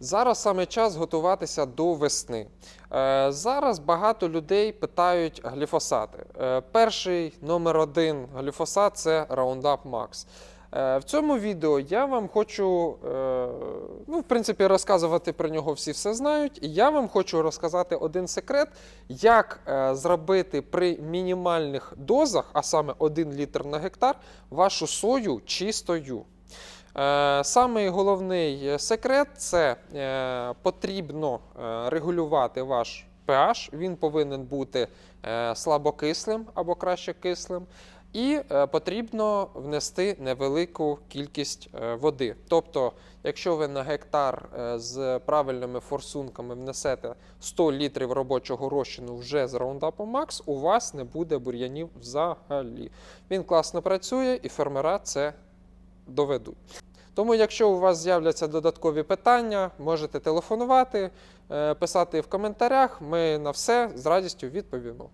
Зараз саме час готуватися до весни. Е, Зараз багато людей питають гліфосати. Е, Перший номер один гліфосат це Roundup Max. Е, В цьому відео я вам хочу, ну, в принципі, розказувати про нього всі все знають. Я вам хочу розказати один секрет, як зробити при мінімальних дозах, а саме 1 літр на гектар, вашу сою чистою. Е, Самий головний е, секрет це е, потрібно регулювати ваш pH. Він повинен бути слабокислим або краще кислим. І потрібно внести невелику кількість води. Тобто, якщо ви на гектар з правильними форсунками внесете 100 літрів робочого розчину вже з Roundup Max, у вас не буде бур'янів взагалі. Він класно працює, і фермера це доведуть. Тому, якщо у вас з'являться додаткові питання, можете телефонувати, е, писати в коментарях. Ми на все з радістю відповімо.